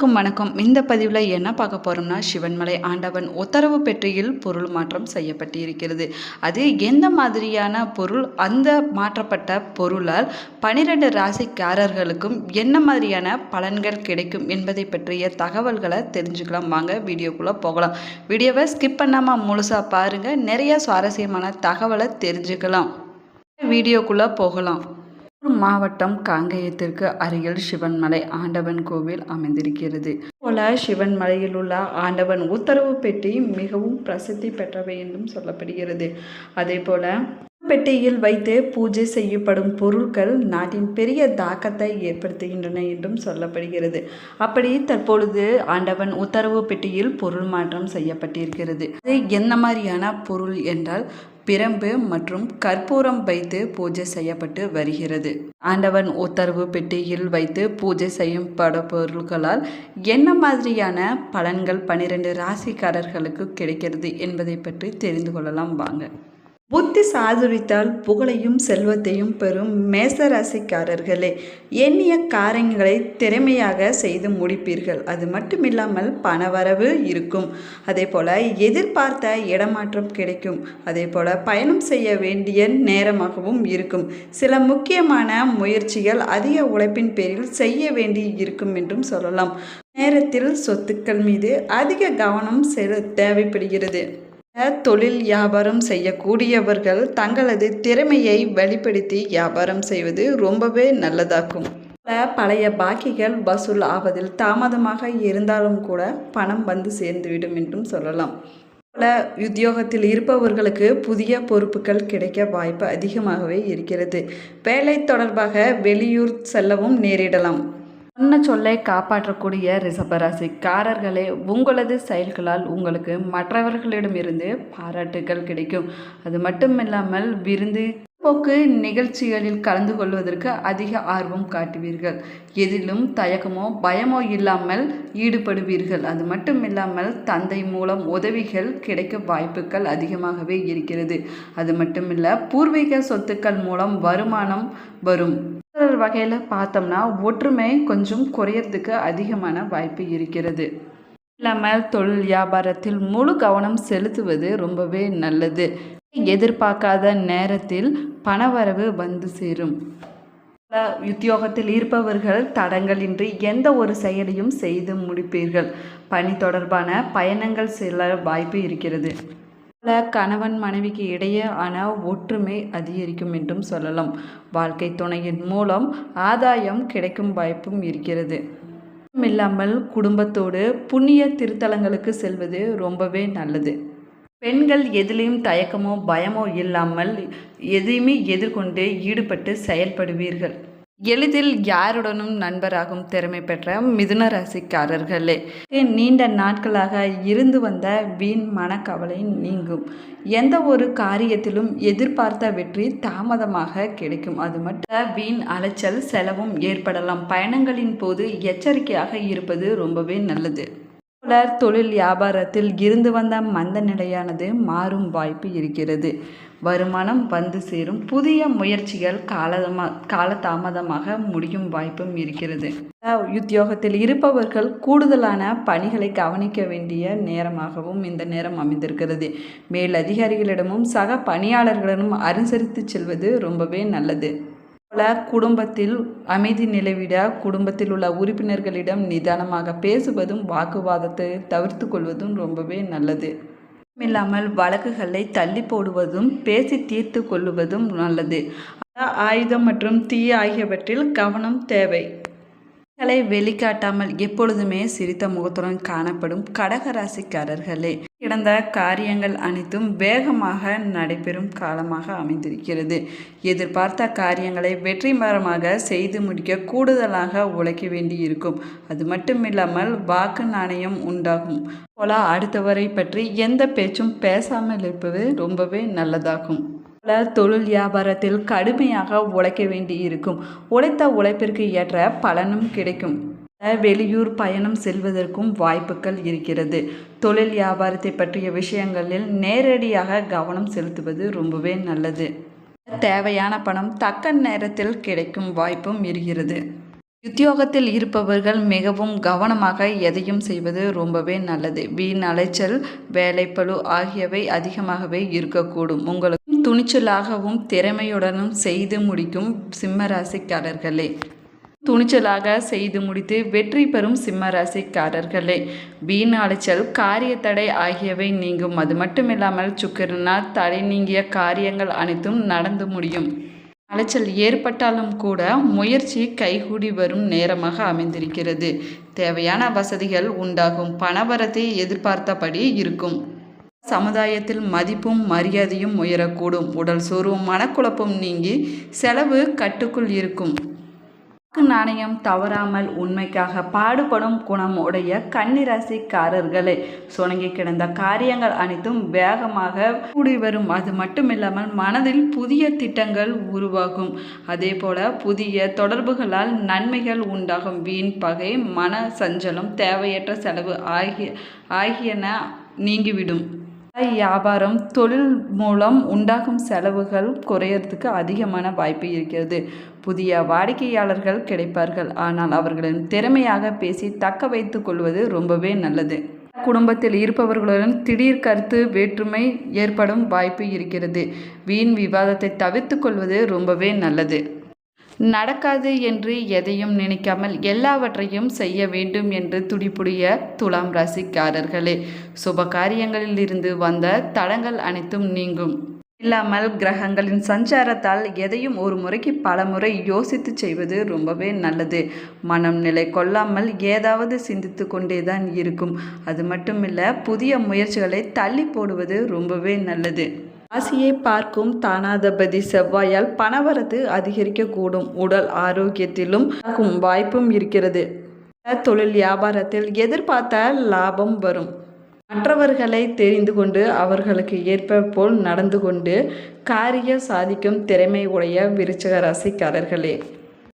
வணக்கம் வணக்கம். இந்த பதிவில் என்ன பார்க்க போகிறோம்னா சிவன்மலை ஆண்டவன் உத்தரவு பெட்டியில் பொருள் மாற்றம் செய்யப்பட்டிருக்கிறது. அது எந்த மாதிரியான பொருள் அந்த மாற்றப்பட்ட பொருளால் பனிரெண்டு ராசிக்காரர்களுக்கும் என்ன மாதிரியான பலன்கள் கிடைக்கும் என்பதை பற்றிய தகவல்களை தெரிஞ்சுக்கலாம். வாங்க வீடியோக்குள்ளே போகலாம். வீடியோவை ஸ்கிப் பண்ணாமல் முழுசாக பாருங்கள் நிறைய சுவாரஸ்யமான தகவலை தெரிஞ்சுக்கலாம். வீடியோக்குள்ளே போகலாம். மாவட்டம் காங்கேயத்திற்கு அருகில் சிவன்மலை ஆண்டவன் கோவில் அமைந்திருக்கிறது. போல சிவன்மலையில் உள்ள ஆண்டவன் உத்தரவு பெட்டி மிகவும் பிரசித்தி பெற்றவை என்றும் சொல்லப்படுகிறது. அதே போல பெட்டியில் வைத்து பூஜை செய்யப்படும் பொருட்கள் நாட்டின் பெரிய தாக்கத்தை ஏற்படுத்துகின்றன என்றும் சொல்லப்படுகிறது. அப்படி தற்பொழுது ஆண்டவன் உத்தரவு பெட்டியில் பொருள் மாற்றம் செய்யப்பட்டிருக்கிறது. அது என்ன மாதிரியான பொருள் என்றால் பிரம்பு மற்றும் கற்பூரம் வைத்து பூஜை செய்யப்பட்டு வருகிறது. ஆண்டவன் உத்தரவு பெட்டியில் வைத்து பூஜை செய்யப்பட பொருட்களால் என்ன மாதிரியான பலன்கள் பனிரெண்டு ராசிக்காரர்களுக்கு கிடைக்கிறது என்பதை பற்றி தெரிந்து கொள்ளலாம் வாங்க. புத்தி சாதுரித்தால் புகழையும் செல்வத்தையும் பெறும் மேசராசிக்காரர்களே எண்ணிய காரியங்களை திறமையாக செய்து முடிப்பீர்கள். அது மட்டுமில்லாமல் பணவரவு இருக்கும். அதே போல் எதிர்பார்த்த இடமாற்றம் கிடைக்கும். அதே போல் பயணம் செய்ய வேண்டிய நேரமாகவும் இருக்கும். சில முக்கியமான முயற்சிகள் அதிக உழைப்பின் பேரில் செய்ய வேண்டி இருக்கும் என்றும் சொல்லலாம். நேரத்தில் சொத்துக்கள் மீது அதிக கவனம் செலு தேவைப்படுகிறது. தொழில் வியாபாரம் செய்யக்கூடியவர்கள் தங்களது திறமையை வெளிப்படுத்தி வியாபாரம் செய்வது ரொம்பவே நல்லதாகும். பழைய பாக்கிகள் வசூல் ஆவதில் தாமதமாக இருந்தாலும் கூட பணம் வந்து சேர்ந்துவிடும் என்றும் சொல்லலாம். பல உத்தியோகத்தில் இருப்பவர்களுக்கு புதிய பொறுப்புகள் கிடைக்க வாய்ப்பு அதிகமாகவே இருக்கிறது. வேலை தொடர்பாக வெளியூர் செல்லவும் நேரிடலாம். சொன்ன சொல்லை காப்பாற்றக்கூடிய ரிசபராசிக்காரர்களே உங்களது செயல்களால் உங்களுக்கு மற்றவர்களிடமிருந்து பாராட்டுகள் கிடைக்கும். அது மட்டும் இல்லாமல் விருந்து போக்கு நிகழ்ச்சிகளில் கலந்து கொள்வதற்கு அதிக ஆர்வம் காட்டுவீர்கள். எதிலும் தயக்கமோ பயமோ இல்லாமல் ஈடுபடுவீர்கள். அது மட்டும் இல்லாமல் தந்தை மூலம் உதவிகள் கிடைக்க வாய்ப்புகள் அதிகமாகவே இருக்கிறது. அது மட்டும் இல்லை பூர்வீக சொத்துக்கள் மூலம் வருமானம் வரும். வகையில் பார்த்தோம்னா ஒற்றுமை கொஞ்சம் குறையறதுக்கு அதிகமான வாய்ப்பு இருக்கிறது. இல்லாமல் தொழில் வியாபாரத்தில் முழு கவனம் செலுத்துவது ரொம்பவே நல்லது. எதிர்பார்க்காத நேரத்தில் பணவரவு வந்து சேரும். உத்தியோகத்தில் இருப்பவர்கள் தடங்களின்றி எந்த ஒரு செயலையும் செய்து முடிப்பீர்கள். பணி தொடர்பான பயணங்கள் செல்ல வாய்ப்பு இருக்கிறது. பல கணவன் மனைவிக்கு இடையே ஆன ஒற்றுமை அதிகரிக்கும் என்றும் சொல்லலாம். வாழ்க்கை துணையின் மூலம் ஆதாயம் கிடைக்கும் வாய்ப்பும் இருக்கிறது. இல்லாமல் குடும்பத்தோடு புண்ணிய திருத்தலங்களுக்கு செல்வது ரொம்பவே நல்லது. பெண்கள் எதிலையும் தயக்கமோ பயமோ இல்லாமல் எதையுமே எதிர்கொண்டு ஈடுபட்டு செயல்படுவீர்கள். எளிதில் யாருடனும் நண்பராகும் திறமை பெற்ற மிதுன ராசிக்காரர்களே நீண்ட நாட்களாக இருந்து வந்த வீண் மனக்கவலை நீங்கும். எந்த ஒரு காரியத்திலும் எதிர்பார்த்த வெற்றி தாமதமாக கிடைக்கும். அது மட்டும் வீண் அலைச்சல் செலவும் ஏற்படலாம். பயணங்களின் போது எச்சரிக்கையாக இருப்பது ரொம்பவே நல்லது. பலர் தொழில் வியாபாரத்தில் இருந்து வந்த மந்த நிலையானது மாறும் வாய்ப்பு இருக்கிறது. வருமானம் வந்து சேரும். புதிய முயற்சிகள் காலமா காலதாமதமாக முடியும் வாய்ப்பும் இருக்கிறது. உத்தியோகத்தில் இருப்பவர்கள் கூடுதலான பணிகளை கவனிக்க வேண்டிய நேரமாகவும் இந்த நேரம் அமைந்திருக்கிறது. மேல் அதிகாரிகளிடமும் சக பணியாளர்களிடமும் அனுசரித்து செல்வது ரொம்பவே நல்லது. போல குடும்பத்தில் அமைதி நிலவிட குடும்பத்தில் உள்ள உறுப்பினர்களிடம் நிதானமாக பேசுவதும் வாக்குவாதத்தை தவிர்த்து கொள்வதும் ரொம்பவே நல்லது. இல்லாமல் வழக்குகளை தள்ளி போடுவதும் பேசி தீர்த்து கொள்ளுவதும் நல்லது. ஆயுதம் மற்றும் தீ ஆகியவற்றில் கவனம் தேவை. கலை வெளிக்காட்டாமல் எப்பொழுதுமே சிரித்த முகத்துடன் காணப்படும் கடகராசிக்காரர்களே. கிடந்த காரியங்கள் அனைத்தும் வேகமாக நடைபெறும் காலமாக அமைந்திருக்கிறது. எதிர்பார்த்த காரியங்களை வெற்றிகரமாக செய்து முடிக்க கூடுதலாக உழைக்க வேண்டி இருக்கும் அது மட்டுமில்லாமல் வாக்கு நாணயம் உண்டாகும். போல அடுத்தவரை பற்றி எந்த பேச்சும் பேசாமல் இருப்பது ரொம்பவே நல்லதாகும். தொழில் வியாபாரத்தில் கடுமையாக உழைக்க வேண்டி இருக்கும் உழைத்த உழைப்பிற்கு ஏற்ற பலனும் கிடைக்கும். வெளியூர் பயணம் செல்வதற்கும் வாய்ப்புகள் இருக்கிறது. தொழில் வியாபாரத்தை பற்றிய விஷயங்களில் நேரடியாக கவனம் செலுத்துவது ரொம்பவே நல்லது. தேவையான பணம் தக்க நேரத்தில் கிடைக்கும் வாய்ப்பும் இருக்கிறது. உத்தியோகத்தில் இருப்பவர்கள் மிகவும் கவனமாக எதையும் செய்வது ரொம்பவே நல்லது. வீண் அலைச்சல் வேலைப்பளு ஆகியவை அதிகமாகவே இருக்கக்கூடும். உங்களுக்கு துணிச்சலாகவும் திறமையுடனும் செய்து முடிக்கும் சிம்மராசிக்காரர்களே. துணிச்சலாக செய்து முடித்து வெற்றி பெறும் சிம்மராசிக்காரர்களே. வீண் அலைச்சல் காரிய தடை ஆகியவை நீங்கும். அது மட்டுமில்லாமல் சுக்கிரனால் தடை நீங்கிய காரியங்கள் அனைத்தும் நடந்து முடியும். அலைச்சல் ஏற்பட்டாலும் கூட முயற்சி கைகூடி வரும் நேரமாக அமைந்திருக்கிறது. தேவையான வசதிகள் உண்டாகும். பணவரத்தை எதிர்பார்த்தபடி இருக்கும். சமுதாயத்தில் மதிப்பும் மரியாதையும் உயரக்கூடும். உடல் சோர்வும் மனக்குழப்பம் நீங்கி செலவு கட்டுக்குள் இருக்கும். வாக்கு நாணயம் தவறாமல் உண்மைக்காக பாடுபடும் குணம் உடைய கன்னிராசிக்காரர்களே சுணங்கி கிடந்த காரியங்கள் அனைத்தும் வேகமாக கூடி வரும். அது மட்டுமில்லாமல் மனதில் புதிய திட்டங்கள் உருவாகும். அதே போல புதிய தொடர்புகளால் நன்மைகள் உண்டாகும். வீண் பகை மன சஞ்சலம் தேவையற்ற செலவு ஆகிய ஆகியன நீங்கிவிடும். வியாபாரம் தொழில் மூலம் உண்டாகும் செலவுகள் குறையறதுக்கு அதிகமான வாய்ப்பு இருக்கிறது. புதிய வாடிக்கையாளர்கள் கிடைப்பார்கள். ஆனால் அவர்களின் திறமையாக பேசி தக்க வைத்து கொள்வது ரொம்பவே நல்லது. குடும்பத்தில் இருப்பவர்களுடன் திடீர் கருத்து வேற்றுமை ஏற்படும் வாய்ப்பு இருக்கிறது. வீண் விவாதத்தை தவிர்த்து கொள்வது ரொம்பவே நல்லது. நடக்காது என்று எதையும் நினைக்காமல் எல்லாவற்றையும் செய்ய வேண்டும் என்று துடிப்புடைய துலாம் ராசிக்காரர்களே. சுப காரியங்களில் இருந்து வந்த தடங்கள் அனைத்தும் நீங்கும். இல்லாமல் கிரகங்களின் சஞ்சாரத்தால் எதையும் ஒரு முறைக்கு பல முறை யோசித்து செய்வது ரொம்பவே நல்லது. மனம் நிலை கொள்ளாமல் ஏதாவது சிந்தித்து கொண்டே தான் இருக்கும். அது மட்டுமில்ல புதிய முயற்சிகளை தள்ளி போடுவது ரொம்பவே நல்லது. ராசியை பார்க்கும் தானாதபதி செவ்வாயால் பணவரத்து அதிகரிக்கக்கூடும். உடல் ஆரோக்கியத்திலும் வாய்ப்பும் இருக்கிறது. தொழில் வியாபாரத்தில் எதிர்பார்த்த லாபம் வரும். மற்றவர்களை தெரிந்து கொண்டு அவர்களுக்கு ஏற்ப போல் நடந்து கொண்டு காரிய சாதிக்கும் திறமை உடைய விருச்சக ராசிக்காரர்களே.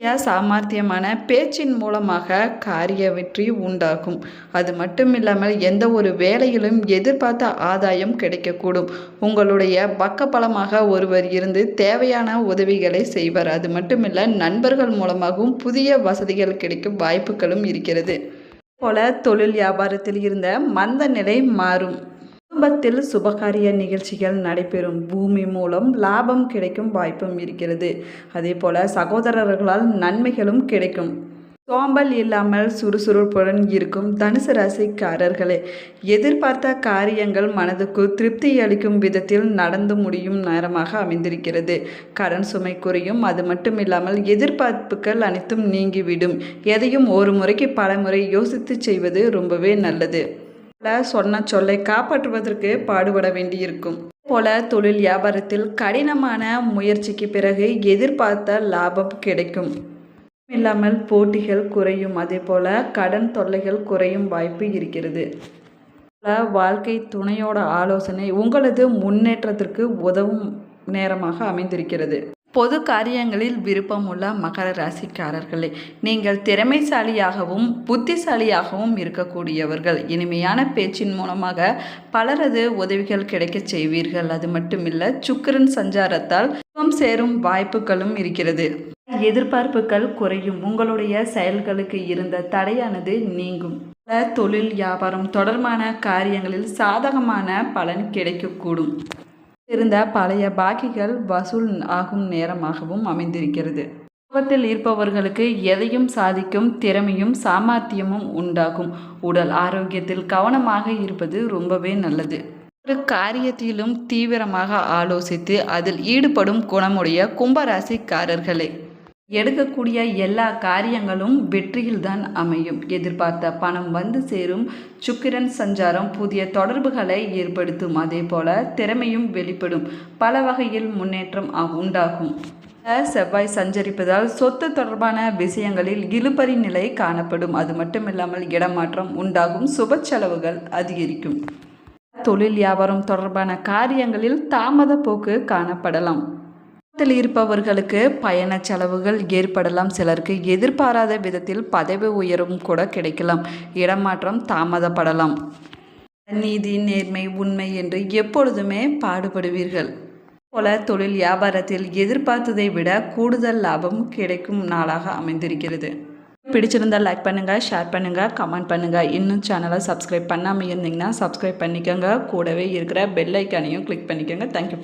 சாமர்த்தியமான பேச்சின் மூலமாக காரிய வெற்றி உண்டாகும். அது மட்டும் இல்லாமல் எந்த ஒரு வேலையிலும் எதிர்பார்த்த ஆதாயம் கிடைக்கக்கூடும். உங்களுடைய பக்கபலமாக ஒருவர் இருந்து தேவையான உதவிகளை செய்வார். அது மட்டுமில்ல நண்பர்கள் மூலமாகவும் புதிய வசதிகள் கிடைக்கும் வாய்ப்புகளும் இருக்கிறது. போல தொழில் வியாபாரத்தில் இருந்த மந்த நிலை மாறும். குடும்பத்தில் சுபகாரிய நிகழ்ச்சிகள் நடைபெறும். பூமி மூலம் லாபம் கிடைக்கும் வாய்ப்பும் இருக்கிறது. அதே போல சகோதரர்களால் நன்மைகளும் கிடைக்கும். சோம்பல் இல்லாமல் சுறுசுறுப்புடன் இருக்கும் தனுசு ராசிக்காரர்களே எதிர்பார்த்த காரியங்கள் மனதுக்கு திருப்தி அளிக்கும் விதத்தில் நடந்து முடியும் நேரமாக அமைந்திருக்கிறது. கடன் சுமை குறையும். அது மட்டும் இல்லாமல் எதிர்பார்ப்புகள் அனைத்தும் நீங்கிவிடும். எதையும் ஒரு முறைக்கு பல முறை யோசித்து செய்வது ரொம்பவே நல்லது. சொன்ன சொல்லை காப்பாற்றுவதற்கு பாடுபட வேண்டியிருக்கும். போல தொழில் வியாபாரத்தில் கடினமான முயற்சிக்கு பிறகு எதிர்பார்த்த லாபம் கிடைக்கும். இல்லாமல் போட்டிகள் குறையும் அதே போல கடன் தொல்லைகள் குறையும் வாய்ப்பு இருக்கிறது. வாழ்க்கை துணையோட ஆலோசனை உங்களது முன்னேற்றத்திற்கு உதவும் நேரமாக அமைந்திருக்கிறது. பொது காரியங்களில் விருப்பமுள்ள மகர ராசிக்காரர்களே நீங்கள் திறமைசாலியாகவும் புத்திசாலியாகவும் இருக்கக்கூடியவர்கள். இனிமையான பேச்சின் மூலமாக பலரது உதவிகள் கிடைக்கச் செய்வீர்கள். அது மட்டுமில்ல சுக்கரன் சஞ்சாரத்தால் சேரும் வாய்ப்புகளும் இருக்கிறது. எதிர்பார்ப்புகள் குறையும். உங்களுடைய செயல்களுக்கு இருந்த தடையானது நீங்கும். தொழில் வியாபாரம் தொடர்பான காரியங்களில் சாதகமான பலன் கிடைக்கக்கூடும். இருந்த பழைய பாக்கிகள் வசூல் ஆகும் நேரமாகவும் அமைந்திருக்கிறது. குடும்பத்தில் இருப்பவர்களுக்கு எதையும் சாதிக்கும் திறமையும் சாமர்த்தியமும் உண்டாகும். உடல் ஆரோக்கியத்தில் கவனமாக இருப்பது ரொம்பவே நல்லது. ஒரு காரியத்திலும் தீவிரமாக ஆலோசித்து அதில் ஈடுபடும் குணமுடைய கும்பராசிக்காரர்களே. எடுக்கக்கூடிய எல்லா காரியங்களும் வெற்றியில்தான் அமையும். எதிர்பார்த்த பணம் வந்து சேரும். சுக்கிரன் சஞ்சாரம் புதிய தொடர்புகளை ஏற்படுத்தும். அதே போல திறமையும் வெளிப்படும். பல வகையில் முன்னேற்றம் உண்டாகும். செவ்வாய் சஞ்சரிப்பதால் சொத்து தொடர்பான விஷயங்களில் இழுபறி நிலை காணப்படும். அது மட்டுமில்லாமல் இடமாற்றம் உண்டாகும். சுப செலவுகள் அதிகரிக்கும். தொழில் வியாபாரம் தொடர்பான காரியங்களில் தாமத போக்கு காணப்படலாம். குடும்பத்தில் இருப்பவர்களுக்கு பயண செலவுகள் ஏற்படலாம். சிலருக்கு எதிர்பாராத விதத்தில் பதவி உயரும் கூட கிடைக்கலாம். இடமாற்றம் தாமதப்படலாம். நீதி நேர்மை உண்மை என்று எப்பொழுதுமே பாடுபடுவீர்கள். போல தொழில் வியாபாரத்தில் எதிர்பார்த்ததை விட கூடுதல் லாபம் கிடைக்கும் நாளாக அமைந்திருக்கிறது. பிடிச்சிருந்தால் லைக் பண்ணுங்கள் ஷேர் பண்ணுங்கள் கமெண்ட் பண்ணுங்கள் இன்னும் சேனலை சப்ஸ்கிரைப் பண்ணாமல் இருந்தீங்கன்னா சப்ஸ்கிரைப் பண்ணிக்கோங்க. கூடவே இருக்கிற பெல் ஐக்கானையும் கிளிக் பண்ணிக்கோங்க. தேங்க்யூ